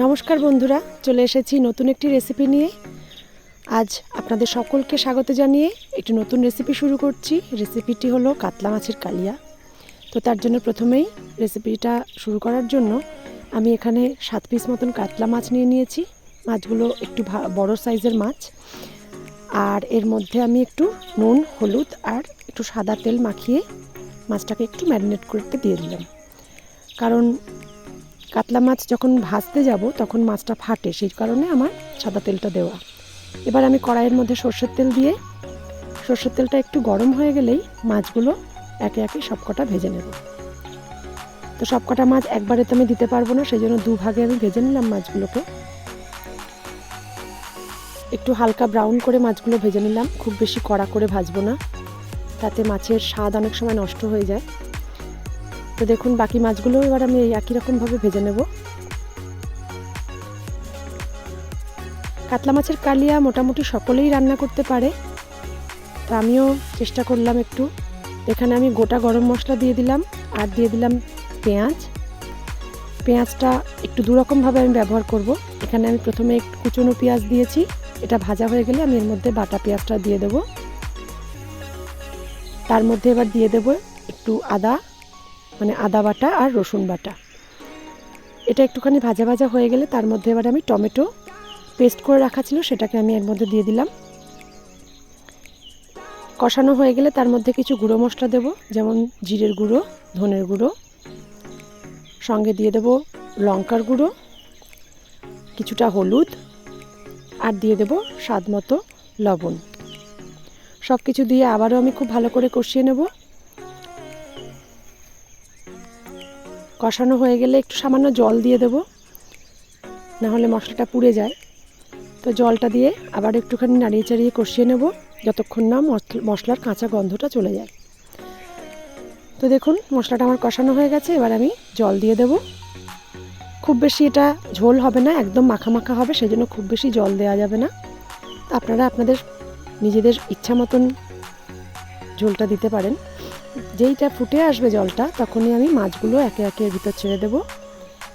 নমস্কার বন্ধুরা, চলে এসেছি নতুন একটি রেসিপি নিয়ে। আজ আপনাদের সকলকে স্বাগত জানিয়ে একটি নতুন রেসিপি শুরু করছি। রেসিপিটি হলো কাতলা মাছের কালিয়া। তো তার জন্য প্রথমেই রেসিপিটা শুরু করার জন্য আমি এখানে সাত পিস মতন কাতলা মাছ নিয়ে নিয়েছি। মাছগুলো একটু বড় সাইজের মাছ। আর এর মধ্যে আমি একটু নুন, হলুদ আর একটু সাদা তেল মাখিয়ে মাছটাকে একটু ম্যারিনেট করতে দিয়ে দিলাম। কারণ কাতলা মাছ যখন ভাজতে যাব, তখন মাছটা ফাটে। সেই কারণে আমার সাদা তেলটা দেওয়া। এবার আমি কড়াইয়ের মধ্যে সর্ষের তেল দিয়ে, সর্ষের তেলটা একটু গরম হয়ে গেলেই মাছগুলো একে একে সবকটা ভেজে নেব। তো সবকটা মাছ একবারে তো আমি দিতে পারব না সেই জন্য দু ভাগে আমি ভেজে নিলাম মাছগুলোকে। একটু হালকা ব্রাউন করে মাছগুলো ভেজে নিলাম। খুব বেশি কড়া করে ভাজবো না। তাতে মাছের স্বাদ অনেক সময় নষ্ট হয়ে যায়। তো দেখুন, বাকি মাছগুলো এবার আমি এই একই রকমভাবে ভেজে নেব। কাতলা মাছের কালিয়া মোটামুটি সকলেই রান্না করতে পারে। তো আমিও চেষ্টা করলাম একটু। এখানে আমি গোটা গরম মশলা দিয়ে দিলাম আর দিয়ে দিলাম পেঁয়াজ। পেঁয়াজটা একটু দুরকমভাবে আমি ব্যবহার করব। এখানে আমি প্রথমে একটু কুচনো পেঁয়াজ দিয়েছি। এটা ভাজা হয়ে গেলে আমি এর মধ্যে বাটা পেঁয়াজটা দিয়ে দেবো। তার মধ্যে এবার দিয়ে দেবো একটু আদা মানে আদা বাটা আর রসুন বাটা। এটা একটুখানি ভাজা ভাজা হয়ে গেলে তার মধ্যে এবার আমি টমেটো পেস্ট করে রাখা ছিল, সেটাকে আমি এর মধ্যে দিয়ে দিলাম। কষানো হয়ে গেলে তার মধ্যে কিছু গুঁড়ো মশলা দেবো, যেমন জিরের গুঁড়ো, ধনের গুঁড়ো। সঙ্গে দিয়ে দেবো লঙ্কার গুঁড়ো, কিছুটা হলুদ, আর দিয়ে দেবো স্বাদ মতো লবণ। সব কিছু দিয়ে আবারও আমি খুব ভালো করে কষিয়ে নেব। কষানো হয়ে গেলে একটু সামান্য জল দিয়ে দেবো। নাহলে মশলাটা পুড়ে যায়। তো জলটা দিয়ে আবার একটুখানি নাড়িয়ে চাড়িয়ে কষিয়ে নেব, যতক্ষণ না মশল- মশলার কাঁচা গন্ধটা চলে যায়। তো দেখুন, মশলাটা আমার কষানো হয়ে গেছে, এবার আমি জল দিয়ে দেব। খুব বেশি এটা ঝোল হবে না, একদম মাখা মাখা হবে, সেজন্য খুব বেশি জল দেওয়া যাবে না। আপনারা আপনাদের নিজেদের ইচ্ছা মতন ঝোলটা দিতে পারেন। যেইটা ফুটে আসবে জলটা, তখনই আমি মাছগুলো একে একে ভিতর ছেড়ে দেব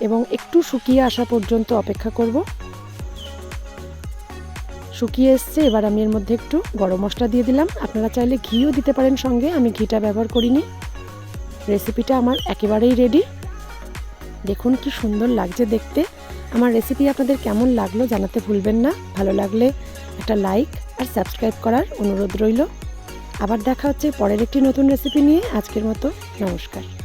এবং একটু শুকিয়ে আসা পর্যন্ত অপেক্ষা করব। শুকিয়ে এসছে, এবার আমি এর মধ্যে একটু গরম মশলা দিয়ে দিলাম। আপনারা চাইলে ঘিও দিতে পারেন সঙ্গে, আমি ঘিটা ব্যবহার করিনি। রেসিপিটা আমার একেবারেই রেডি। দেখুন কি সুন্দর লাগছে দেখতে। আমার রেসিপি আপনাদের কেমন লাগল জানাতে ভুলবেন না। ভালো লাগলে একটা লাইক আর সাবস্ক্রাইব করার অনুরোধ রইল। আবার দেখা হচ্ছে পরের একটি নতুন রেসিপি নিয়ে। আজকের মতো নমস্কার।